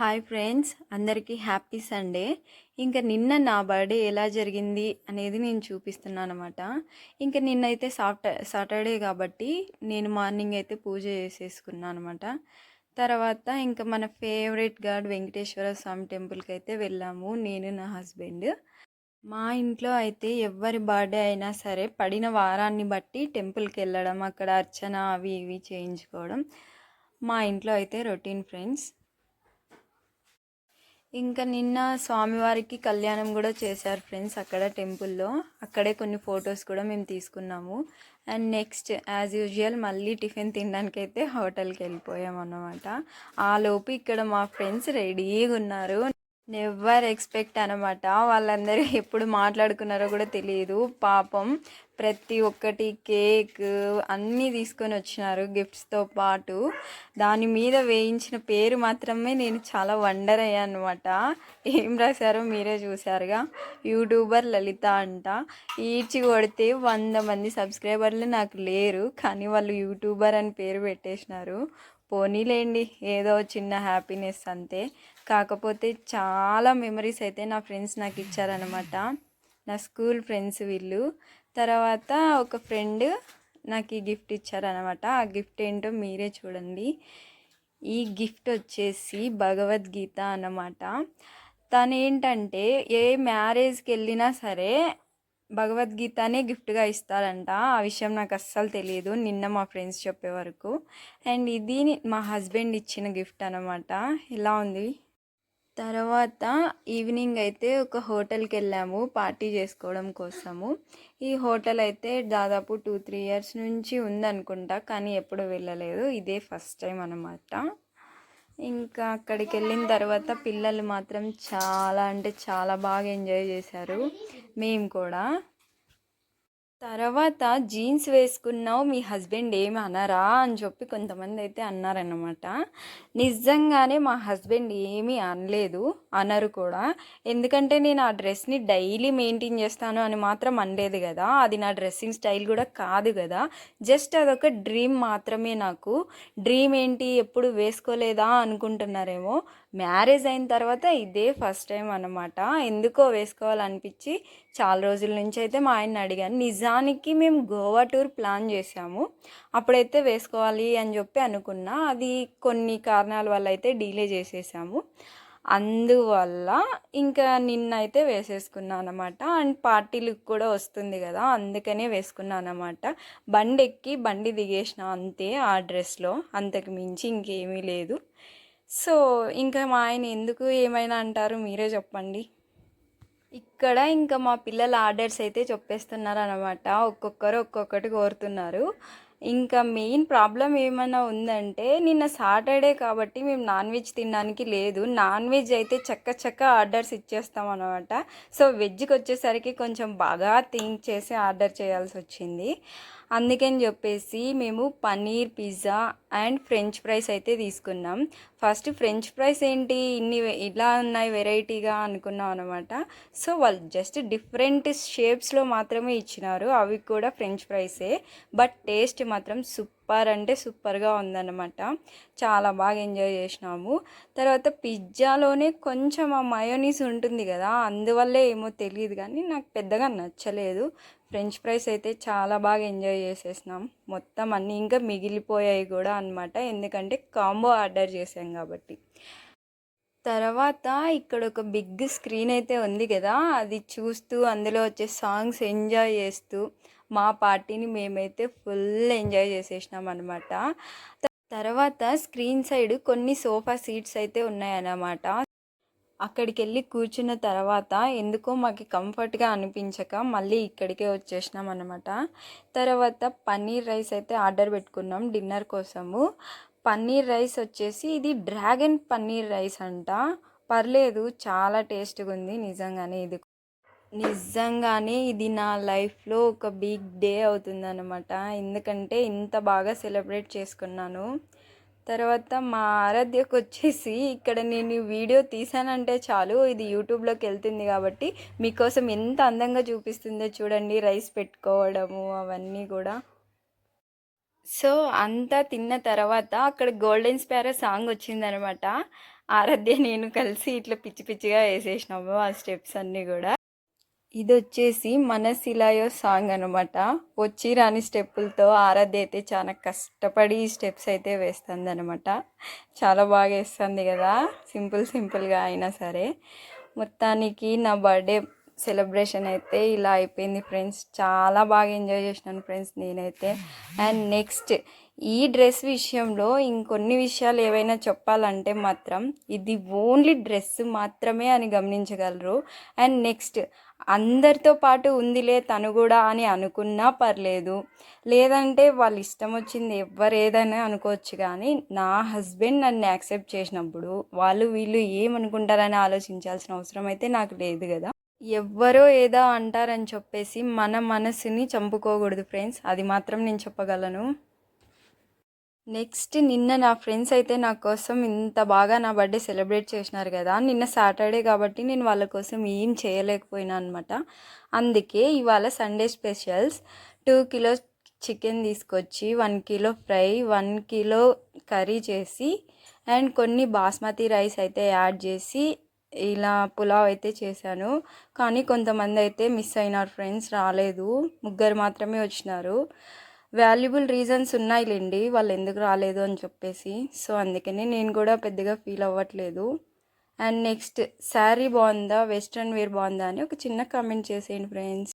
Hi friends అందరికీ happy Sunday. ఇంకా నిన్న నా బర్త్డే ఎలా జరిగింది అనేది నేను చూపిస్తున్నాను అనమాట ఇంకా నిన్నైతే సాఫ్ట సాటర్డే కాబట్టి నేను మార్నింగ్ అయితే పూజ చేసేసుకున్నాను అనమాట తర్వాత ఇంకా మన ఫేవరెట్ గాడ్ వెంకటేశ్వర స్వామి టెంపుల్కి అయితే వెళ్ళాము నేను నా హస్బెండ్. మా ఇంట్లో అయితే ఎవరి బర్త్డే అయినా సరే పడిన వారాన్ని బట్టి టెంపుల్కి వెళ్ళడం అక్కడ అర్చన అవి ఇవి చేయించుకోవడం మా ఇంట్లో అయితే రొటీన్ ఫ్రెండ్స్. ఇంకా నిన్న స్వామివారికి కళ్యాణం కూడా చేశారు ఫ్రెండ్స్ అక్కడ టెంపుల్లో. అక్కడే కొన్ని ఫొటోస్ కూడా మేము తీసుకున్నాము. అండ్ నెక్స్ట్ యాజ్ యూజువల్ మళ్ళీ టిఫిన్ తినడానికి అయితే హోటల్కి వెళ్ళిపోయాం అన్నమాట ఆ లోపు ఇక్కడ మా ఫ్రెండ్స్ రెడీగా ఉన్నారు. నెవర్ ఎక్స్పెక్ట్ అనమాట. వాళ్ళందరూ ఎప్పుడు మాట్లాడుకున్నారో కూడా తెలియదు. పాపం ప్రతి ఒక్కటి కేక్ అన్నీ తీసుకొని వచ్చినారు గిఫ్ట్స్తో పాటు. దాని మీద వేయించిన పేరు మాత్రమే నేను చాలా వండర్ అయ్యాను అనమాట. ఏం రాశారో మీరే చూసారుగా యూట్యూబర్ లలిత అంట. ఈడ్చి కొడితే వంద మంది సబ్స్క్రైబర్లు నాకు లేరు కానీ వాళ్ళు యూట్యూబర్ అని పేరు పెట్టేసినారు. పోనీలేండి ఏదో చిన్న హ్యాపీనెస్ అంతే. కాకపోతే చాలా మెమరీస్ అయితే నా ఫ్రెండ్స్ నాకు ఇచ్చారనమాట నా స్కూల్ ఫ్రెండ్స్ వీళ్ళు. తర్వాత ఒక ఫ్రెండ్ నాకు ఈ గిఫ్ట్ ఇచ్చారనమాట ఆ గిఫ్ట్ ఏంటో మీరే చూడండి. ఈ గిఫ్ట్ వచ్చేసి భగవద్గీత అన్నమాట. తను ఏంటంటే ఏ మ్యారేజ్కి వెళ్ళినా సరే భగవద్గీతనే గిఫ్ట్గా ఇస్తారంట. ఆ విషయం నాకు అస్సలు తెలియదు. నిన్న మా ఫ్రెండ్స్ చెప్పే వరకు. అండ్ ఇది మా హస్బెండ్ ఇచ్చిన గిఫ్ట్ అనమాట ఇలా ఉంది? తర్వాత ఈవినింగ్ అయితే ఒక హోటల్కి వెళ్ళాము పార్టీ చేసుకోవడం కోసము. ఈ హోటల్ అయితే దాదాపు టూ త్రీ ఇయర్స్ నుంచి ఉందనుకుంటా కానీ ఎప్పుడు వెళ్ళలేదు. ఇదే ఫస్ట్ టైం అనమాట ఇంకా అక్కడికి వెళ్ళిన తర్వాత పిల్లలు మాత్రం చాలా అంటే చాలా బాగా ఎంజాయ్ చేశారు. మేము కూడా. తర్వాత జీన్స్ వేసుకున్నావు మీ హస్బెండ్ ఏమి అనరా అని చెప్పి కొంతమంది అయితే అన్నారన్నమాట. నిజంగానే మా హస్బెండ్ ఏమీ అనలేదు అనరు కూడా. ఎందుకంటే నేను ఆ డ్రెస్ని డైలీ మెయింటైన్ చేస్తాను అని మాత్రం అనలేదు కదా. అది నా డ్రెస్సింగ్ స్టైల్ కూడా కాదు కదా. జస్ట్ అదొక డ్రీమ్ మాత్రమే నాకు. డ్రీమ్ ఏంటి ఎప్పుడు వేసుకోలేదా అనుకుంటున్నారేమో. మ్యారేజ్ అయిన తర్వాత ఇదే ఫస్ట్ టైం అనమాట ఎందుకో వేసుకోవాలనిపించి చాలా రోజుల నుంచి అయితే మా ఆయన్ని అడిగాను. నిజం నిజానికి మేము గోవా టూర్ ప్లాన్ చేసాము అప్పుడైతే వేసుకోవాలి అని చెప్పి అనుకున్నా. అది కొన్ని కారణాల వల్ల అయితే డీలే చేసేసాము. అందువల్ల ఇంకా నిన్న అయితే వేసేసుకున్నాను అనమాట అండ్ పార్టీలు కూడా వస్తుంది కదా అందుకనే వేసుకున్నాను అనమాట బండి ఎక్కి బండి దిగేసిన అంతే ఆ డ్రెస్లో. అంతకు మించి ఇంకేమీ లేదు. సో ఇంకా మా ఆయన ఎందుకు ఏమైనా అంటారు మీరే చెప్పండి. ఇక్కడ ఇంకా మా పిల్లల ఆర్డర్స్ అయితే చెప్పేస్తున్నారు అనమాట ఒక్కొక్కరు ఒక్కొక్కటి కోరుతున్నారు. ఇంకా మెయిన్ ప్రాబ్లం ఏమైనా ఉందంటే నిన్న సాటర్డే కాబట్టి మేము నాన్ వెజ్ తినడానికి లేదు. నాన్ వెజ్ అయితే చక్క చక్క ఆర్డర్స్ ఇచ్చేస్తాం అనమాట సో వెజ్కి వచ్చేసరికి కొంచెం బాగా థింక్ చేసి ఆర్డర్ చేయాల్సి వచ్చింది. అందుకని చెప్పేసి మేము paneer pizza and french fries అయితే తీసుకున్నాం. ఫస్ట్ ఫ్రెంచ్ ఫ్రైస్ ఏంటి? ఇన్ని ఇలా ఉన్నాయి వెరైటీగా అనుకున్నాం అనమాట సో వాళ్ళు జస్ట్ డిఫరెంట్ షేప్స్లో మాత్రమే ఇచ్చినారు. అవి కూడా ఫ్రెంచ్ ఫ్రైసే. బట్ టేస్ట్ మాత్రం సూపర్ సూపర్ అంటే సూపర్గా ఉందన్నమాట. చాలా బాగా ఎంజాయ్ చేసినాము. తర్వాత పిజ్జాలోనే కొంచెం ఆ మయోనీస్ ఉంటుంది కదా అందువల్లే ఏమో తెలియదు కానీ నాకు పెద్దగా నచ్చలేదు. ఫ్రెంచ్ ఫ్రైస్ అయితే చాలా బాగా ఎంజాయ్ చేసేసినాం. మొత్తం అన్నీ ఇంకా మిగిలిపోయాయి కూడా అనమాట ఎందుకంటే కాంబో ఆర్డర్ చేసాం కాబట్టి. తర్వాత ఇక్కడ ఒక బిగ్ స్క్రీన్ అయితే ఉంది కదా అది చూస్తూ అందులో వచ్చే సాంగ్స్ ఎంజాయ్ చేస్తూ మా పార్టీని మేమైతే ఫుల్ ఎంజాయ్ చేసేసినాం అనమాట తర్వాత స్క్రీన్ సైడ్ కొన్ని సోఫా సీట్స్ అయితే ఉన్నాయన్నమాట. అక్కడికి వెళ్ళి కూర్చున్న తర్వాత ఎందుకో మాకు కంఫర్ట్గా అనిపించక మళ్ళీ ఇక్కడికే వచ్చేసినాం అనమాట తర్వాత పన్నీర్ రైస్ అయితే ఆర్డర్ పెట్టుకున్నాం డిన్నర్ కోసము. పన్నీర్ రైస్ వచ్చేసి ఇది డ్రాగన్ పన్నీర్ రైస్ అంట. పర్లేదు చాలా టేస్ట్గా ఉంది నిజంగానే ఇది. నిజంగానే ఇది నా లైఫ్లో ఒక బిగ్ డే అవుతుందన్నమాట. ఎందుకంటే ఇంత బాగా సెలబ్రేట్ చేసుకున్నాను. తర్వాత మా ఆరాధ్యకు వచ్చేసి ఇక్కడ నేను వీడియో తీసానంటే చాలు ఇది యూట్యూబ్లోకి వెళ్తుంది కాబట్టి మీకోసం ఎంత అందంగా చూపిస్తుందో చూడండి రైస్ పెట్టుకోవడము అవన్నీ కూడా. సో అంతా తిన్న తర్వాత అక్కడ గోల్డెన్ స్పారో సాంగ్ వచ్చిందనమాట ఆరాధ్య నేను కలిసి ఇట్లా పిచ్చి పిచ్చిగా వేసేసినాము ఆ స్టెప్స్ అన్నీ కూడా. ఇది వచ్చేసి మన శిలాయో సాంగ్ అనమాట వచ్చి రాని స్టెప్పులతో ఆరాధ్య అయితే చాలా కష్టపడి ఈ స్టెప్స్ అయితే వేస్తుంది అనమాట చాలా బాగా వేస్తుంది కదా. సింపుల్ సింపుల్గా అయినా సరే. మొత్తానికి నా బర్త్డే సెలబ్రేషన్ అయితే ఇలా అయిపోయింది ఫ్రెండ్స్. చాలా బాగా ఎంజాయ్ చేసినాను ఫ్రెండ్స్ నేనైతే. అండ్ నెక్స్ట్ ఈ డ్రెస్ విషయంలో ఇంకొన్ని విషయాలు ఏవైనా చెప్పాలంటే మాత్రం ఇది ఓన్లీ డ్రెస్ మాత్రమే అని గమనించగలరు. అండ్ నెక్స్ట్ అందరితో పాటు ఉందిలే తను కూడా అని అనుకున్నా పర్లేదు. లేదంటే వాళ్ళ ఇష్టం వచ్చింది ఎవరు ఏదైనా అనుకోవచ్చు కానీ నా హస్బెండ్ నన్ను యాక్సెప్ట్ చేసినప్పుడు వాళ్ళు వీళ్ళు ఏమనుకుంటారని ఆలోచించాల్సిన అవసరం అయితే నాకు లేదు కదా. ఎవ్వరో ఏదో అంటారని చెప్పేసి మన మనసుని చంపుకోకూడదు ఫ్రెండ్స్. అది మాత్రం నేను చెప్పగలను. నెక్స్ట్ నిన్న నా ఫ్రెండ్స్ అయితే నా కోసం ఇంత బాగా నా బర్త్డే సెలబ్రేట్ చేసినారు కదా. నిన్న సాటర్డే కాబట్టి నేను వాళ్ళ కోసం ఏం చేయలేకపోయినా అనమాట అందుకే ఇవాళ Sunday specials. Two kilos chicken తీసుకొచ్చి one kilo fry one kilo curry చేసి అండ్ కొన్ని బాస్మతి రైస్ అయితే యాడ్ చేసి ఇలా పులావ్ అయితే చేశాను. కానీ కొంతమంది అయితే మిస్ అయినారు ఫ్రెండ్స్ రాలేదు. ముగ్గురు మాత్రమే వచ్చినారు. వాల్యుబుల్ రీజన్స్ ఉన్నాయిలేండి వాళ్ళు ఎందుకు రాలేదు అని చెప్పేసి. సో అందుకని నేను కూడా పెద్దగా ఫీల్ అవ్వట్లేదు. అండ్ నెక్స్ట్ శారీ బాగుందా? వెస్ట్రన్ వేర్ బాగుందా? అని ఒక చిన్న కామెంట్ చేసేయండి ఫ్రెండ్స్.